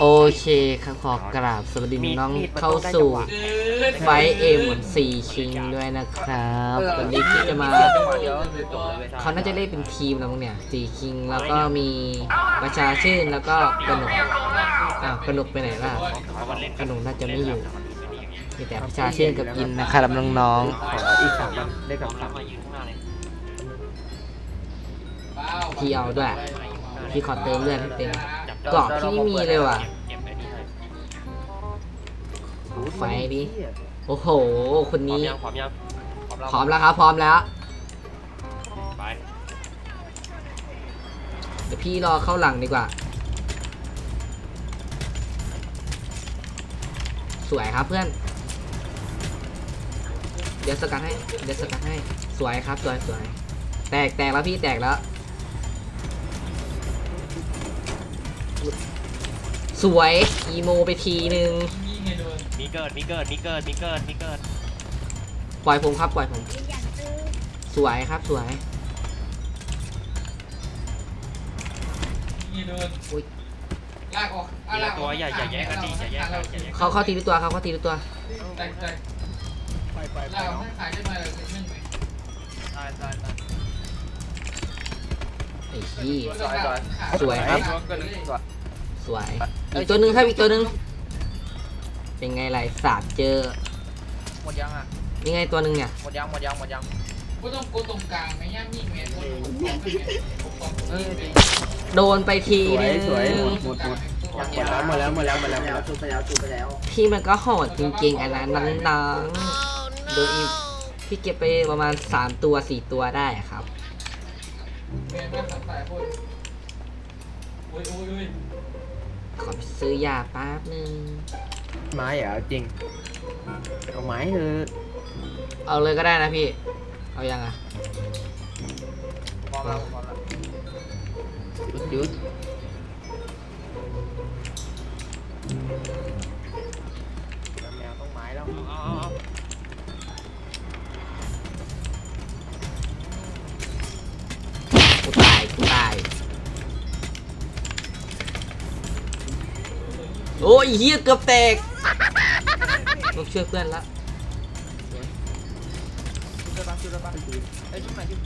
โอเคครับขอกราบสวัสดีน้องๆเข้าสู่ไฟเอ็มสี่คิงด้วยนะครับวันนี้ที่จะมาเขาน่าจะเล่นเป็นทีมแล้วมั้งเนี่ยสี่คิงแล้วก็มีประชาชื่นแล้วก็กระหนกอ้าวกระหนกไปไหนล่ะกระหนกน่าจะไม่อยู่มีแต่ประชาชื่นกับอินนะครับน้องขออีกสามวันได้กับครับๆพี่เอาด้วยพี่ขอเติมเลือดให้เต็ม เกาะพี่ไม่มีเลยว่ะไฟดิ โอ้โห คนพร้อมนี้ ยังพร้อมยังพร้อมแล้วครับ พร้อมแล้ว ไปเดี๋ยวพี่รอเข้าหลังดีกว่า สวยครับเพื่อน เดี๋ยวสกัดให้ เดี๋ยวสกัดให้ สวยครับ สวยสวย แตกแตกแล้วพี่แตกแล้ว สวยอีโมไปทีนึงมีเกิด มีเกิด มีเกิด มีเกิด มีเกิด ปล่อยผมครับปล่อยผม สวยครับสวยอุ๊ยลากออกทีละตัวอย่าอย่าแยกกันดิอย่าแยกกันอย่าแยกกัน เขาเข้าทีละตัวเขาเข้าทีละตัว แตกใจลากออกให้ขายได้มาเลยนึ่งไหมไอ้ขี้สวยสวยครับ สวยอีกตัวหนึ่งครับอีกตัวหนึ่งเป็นไงไรสาดเจอหมดยังอะนี่ไงตัวหนึ่งเนี่ยหมดยังหมดยังหมดยังก็ต้องกดตรงกลางไหมย่ามีเมตรคนผมบอกเออจริงโดนไปทีนึงหมดแล้วหมดแล้วหมดแล้วหมดแล้วหมดแล้วจุดไปแล้วจุดไปแล้วพี่มันก็โหดจริงๆอันนั้นน้องๆโดนอีพี่เก็บไปประมาณ3ตัว4ตัวได้อะครับเมตรมาสับสายคนโอ้ยโอ้ยโอ้ย ขอไปซื้อยาแป๊บนึง ไม้เหรอจริงเอาไม้เถอะเอาเลยก็ได้นะพี่ เอายังอะ พอแล้วพอแล้วจุดแม โอ้ยเฮียเกือบแตกต้องช่วยเพื่อนละจุดได้ปะจุดได้ปะไอ้ยจุดไหนจุด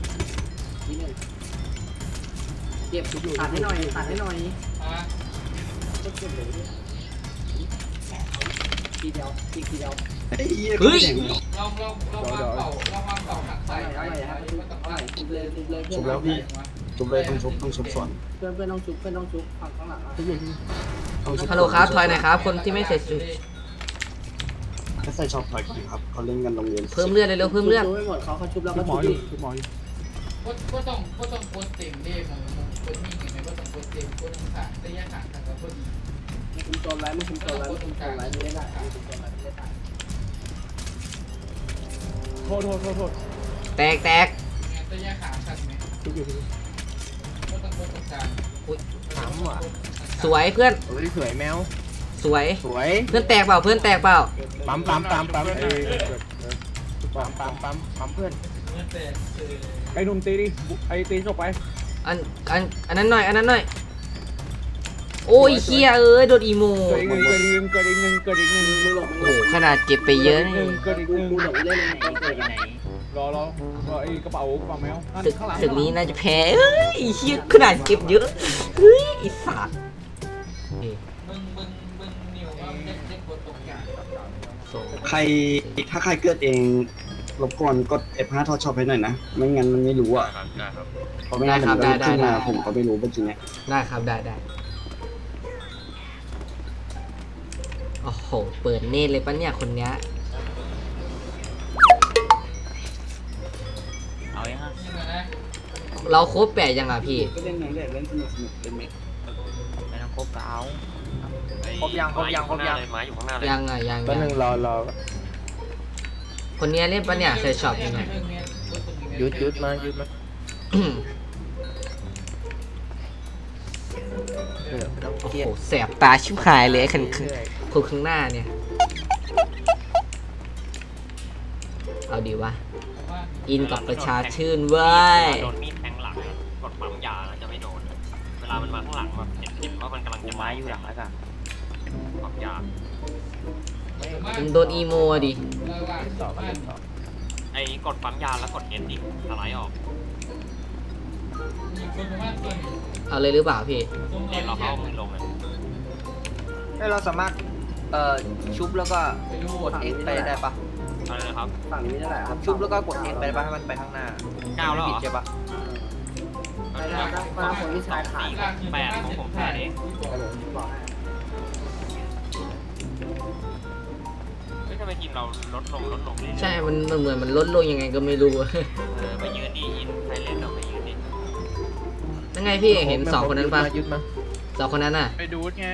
เก็บตัดให้หน่อยตัดให้หน่อยอะทีเดียวทีเดียวเฮ้ยลองลองลองวางเป่าลองวางเป่าหักเอาใส่ใหม่ไปเอาใหม่ครับไม่ต้องเอาใหไล่ม่ทุบเลยทุบเลยจุบแล้วพี่ชุบเลยต้องชุบต้องชุบส่วนเพื่อนเพื่อนต้องชุบเพื่อนต้องชุบฝั่งข้างหลังอะต้องชุบ ฮัลโหลครับถอยหน่อยครับ คนที่ไม่เสร็จสุดถ้าใส่ชอบถอยกันครับเขาเล่นกันโรงเรียนเพิ่มเลือดเลยเร็วเพิ่มเลือดชุบไม่หมดเขาเขาชุบแล้วก็หมชุอบออียู่กหมออยู่ก็ก็ต้องก็ต้องกดเต็มเด้มันมันกดมีไงก็ต้องกดเต็มกดต้องขาดแต่ยาขาดแต่ก็พอดีมันคุมโซนไว้มันคุมโซนไว้มันคุมโซนไว้ไม่ได้ได้มันคุมโซนไว้ไม่ได้ได้โทษโทษโทษโทษแตกแตกแต่ยาขาดขาดไหมชุบอยู่ชุบอยู่ก็ต้องกดตรงกลางถามว่ะ สวยเพื่อนเฮ้ยสวยแมว สวย สวยเพื่อนแตกเปล่าเพื่อนแตกเปล่าปั๊มปั๊มปั๊มปั๊มเอ้ยปั๊มปั๊มปั๊มปั๊มเพื่อนเมื่อแต่เออไอ้หนุ่มตีดิไอ้ตีจบไปอันอันอันนั้นหน่อยอันนั้นหน่อยโอ้ยเฮียเอ้ยโดนอีโมเกิดอีกหนึ่งเกิดอีกหนึ่งเกิดอีกหนึ่งเกิดอีกหนึ่งมึงหลบมึงหลโอ้บโหขนาดเก็บไปเยอะนี่เกิดอีกหนึ่งกูหลบไปเล่นในเกิดไหนรอรอรอไอ้กระเป๋ากระเป๋าแมวนั่นศึกข้างหลังศึกนี้น่าจะแพ้เฮ้ยเฮียขนาดเก็บเยอะเฮ้ยไอีสัตว์ เอ้ยมึงมึงมึงนิวว่าเล่นเล่นกดตรงกลางโซ่ใครถ้าใครเกิดเองรบกวนกด F5 ทอดช็อปให้หน่อยนะ ไม่งั้นมันไม่รู้อะได้ครับเพราะไม่งั้นมันก็ขึ้นมาผมก็ไม่รู้เมื่อกี้เนี่ยได้ครับได้ได้โอ้โห เปิดเนตรเลยปะเนี่ยคนเนี้ย เอายังฮะ นี่นะเราครบแปดยังอะพี่ ก็เล่นนั่นแหละเล่นสนุกสนุกเป็นเม็ดไม่ต้อง ครบก็เอาครบยังครบยังครบยัง ไม้อยู่ข้างหน้าเลยยังอะยังก็ยัหนึ่งงรอรอคนเนี้ยเล่นปะเนี่ยใส่ช็อปยังไง ยุดยุดมายุดมาเออไม่ต้องโอ้เครียดโหแสบตาชิบหายเลยไอ้คันคนข้างหน้าเนี่ย เอาดีวะ อินกับประชาชื่นเว้ย โดนมี ล้วจะไม่โดนเวลามันมาข้างหลังแบบเห็นเห็นว่ามันกำลังจะไม้อยู่หลังแล้วกันความยากผมโดนอีโมอะดิหลักๆต่อบ้ามานเล่นต่อไอ้กดปั๊มยาแล้วกดเอ็นดิสไลด์ออกมีคนประมาณตัวนี้เอาเลยหรือเปล่าพี่ตรงเดี๋ยวเราเข้ามือลงเลยให้เราสามารถเอ่อชุบแล้วก็ไปดูกด X ไปได้ปะอะไรนะครับ ฝั่งนี้นั่นแหละครับชุบแล้วก็กด X ไปได้ปะให้มันไปข้างหน้าก้าวแล้วเหรผิดอใช่ปะ ไม่ได้ครับมาคนที่ชายขาดแปดของผมแปดเองบอกให้เฮ้ยทำไมทีมเราลดลงลดลงเรื่อยๆใช่ มันเหมือนมันลดลงยังไงก็ไม่รู้ เออไปยืนดิอินใครเล่นเราไปยืนดิยังไงพี่เห็นสองคนนั้นปะยึดมาสองคนนั้นน่ะ ไปดูดไง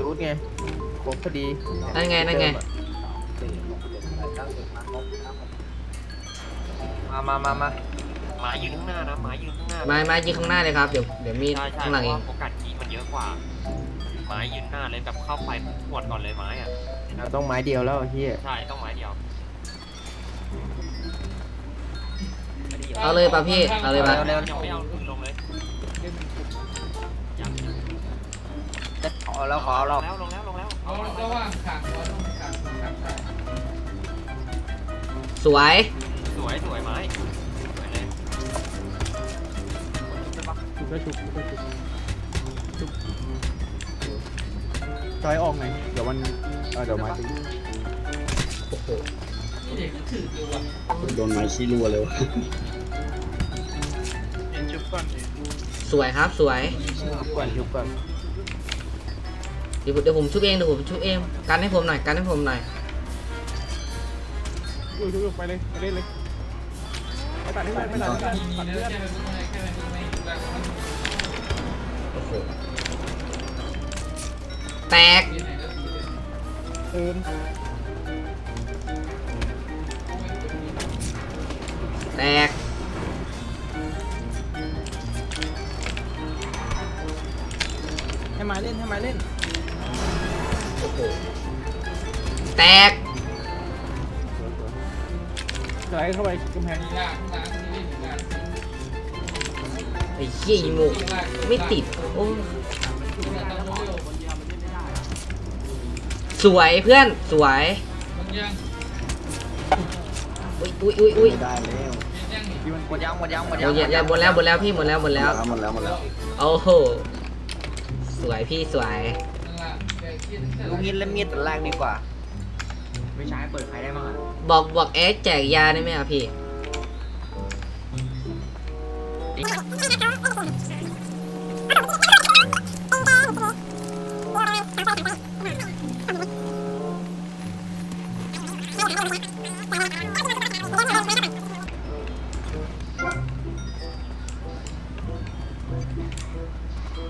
ดูดไงครบพอดีนั่นไงนั่นไง มามามามา หมายืนข้างหน้านะหมายืนข้างหน้าไม้ไม้ยิงข้างหน้าเลยครับ เดี๋ยวเดี๋ยวมีดใช่ใช่ข้างเพหลังราะเอว่างโอกาสยิงมันเยอะกว่าไม้ยืนหน้าเลยแบบเข้าไปปวดก่อนเลยไม้อะเราต้องไม้เดียวแล้วเฮียใช่ต้องไม้เดียวเอาเลยป่ะพี่ เอาเลยป่ะเร็วยังไม่เอาขึ้นลงเลยยังขอแล้วขอเราแล้วลงแล้วลงแล้วเอาระหว่างขางหัวต้องขางหัวขางซ้ายสวยสวยสวยไม้ ชุบได้ชุบชุบได้ชุบชุบจอยออกไงเดี๋ยวมันเออเดี๋ยวมาทิ้งโอ้โหนี่เด็กก็ถืออยู่ว่ะโดนไม้ขี้รัวเลยวะสวยครับสวยชุบก่อนชุบก่อนเดี๋ยวผมเดี๋ยวผมชุบเองเดี๋ยวผมชุบเองกันให้ผมหน่อยกันให้ผมหน่อยชุบชุบชุบไปเลยไปเล่นเลยไปตัดให้ไปไปตัดให้มีมีเนื้อแค่ไปดูไม่แค่ไปดูไม่ดูแล้วมันโอ้โห แตกที่ไหนก็ดีเลยเอินแตกให้ไม้เล่นให้ไม้เล่นโอ้โหแตกสไลด์เข้าไปกำแพงมีล่างล่างที่เล่นอยู่ล่างไอ้ เหี้ยอีโมไม่ติด โอ้สวยเพื่อนสวยมันยังอุ้ยอุ้ยอุ้ยอุ้ยไม่ได้แล้วมันยังนี่ที่มันหมดยังหมดยังหมดโอ้ยังยอย่าหมดแล้วหมดแล้วพี่หมดแล้วหมดแล้วหมดแล้วหมดแล้วโอ้โหสวยพี่สวยข้างล่างแกคิดแต่ลูกมีดเล่นมีดแต่แรกดีกว่า ไม่ใช้เปิดใครได้บ้างอะบอกบอกแอดแจกยาได้ไหมครับพี่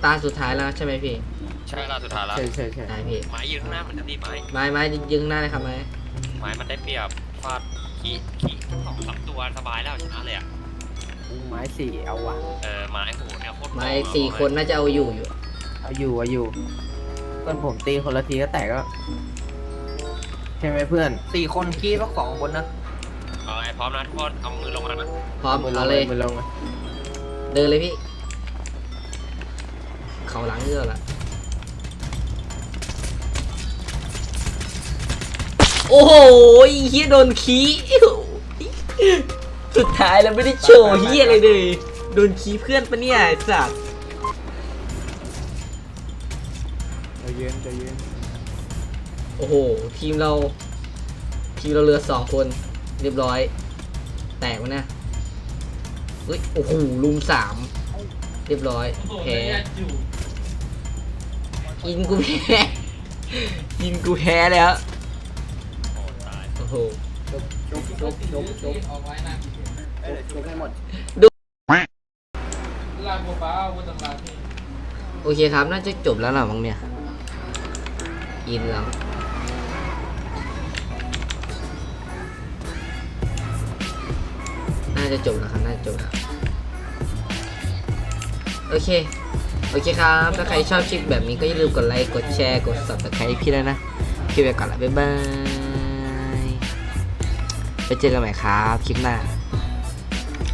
ตาสุดท้ายแล้วใช่ไหมพี่ใช่ล่าสุดท้ายแล้วใช่ใช่ใช่ได้พี่ ไม้ยืนข้างหน้าเหมือนจะดีไม้ไม้ไม้ยึงหน้าเลยครับไม้ไม้มันได้เปรียบฟาดขี้ขี้สองสามตัวสบายแล้วชนะเลยอะ ไม้สี่เอาว่ะ เออไม้โหเนี่ยโคตรไม้โกงอะสี่คนน่าจะเอาอยู่อยู่ เอาอยู่เอาอยู่ เพื่อนผมตีคนละทีก็แตกแล้วใช่ไหมเพื่อน สี่คนขี้ก็สองคนนะเอาไอ้พร้อมนะทุกคนเอามือลงมานะพร้อมมือลเอางเลยมือลงเลยเดินเลยพี่ เขาหลังเยอะละโอ้โหเฮียโดนขี้ สุดท้ายแล้วไม่ได้โชว์เฮียอะไรเลย โดนขี้เพื่อนปะเนี่ยไอ้สัตว์ใจเย็นใจเย็นโอ้โห ทีมเรา ทีมเราเหลือสองคน เรียบร้อย แตกวะเนี่ยเฮ้ยโอ้โหลุมสามเรียบร้อยโอ้โหแพ้ระยะจู่กินกูแพ้กินกูแพ้แล้วโอ้ตายโอ้โหชุบชุบชุชุบบชุบชุชุบบออกไว้นะ ชุบให้หมดลากเบาๆบนตำราพี่โอเคครับ น่าจะจบแล้วล่ะมั้งเนี่ย อินแล้ว น่าจะจบแล้วครับ น่าจะจบแล้ว โอเค โอเคครับ ถ้าใครชอบคลิปแบบนี้ก็อย่าลืมกดไลค์ กดแชร์ กด subscribe พี่แล้วยนะคลิปไปก่อนละบ๊ายบาย ไปเจอกันใหม่ครับ คลิปหน้า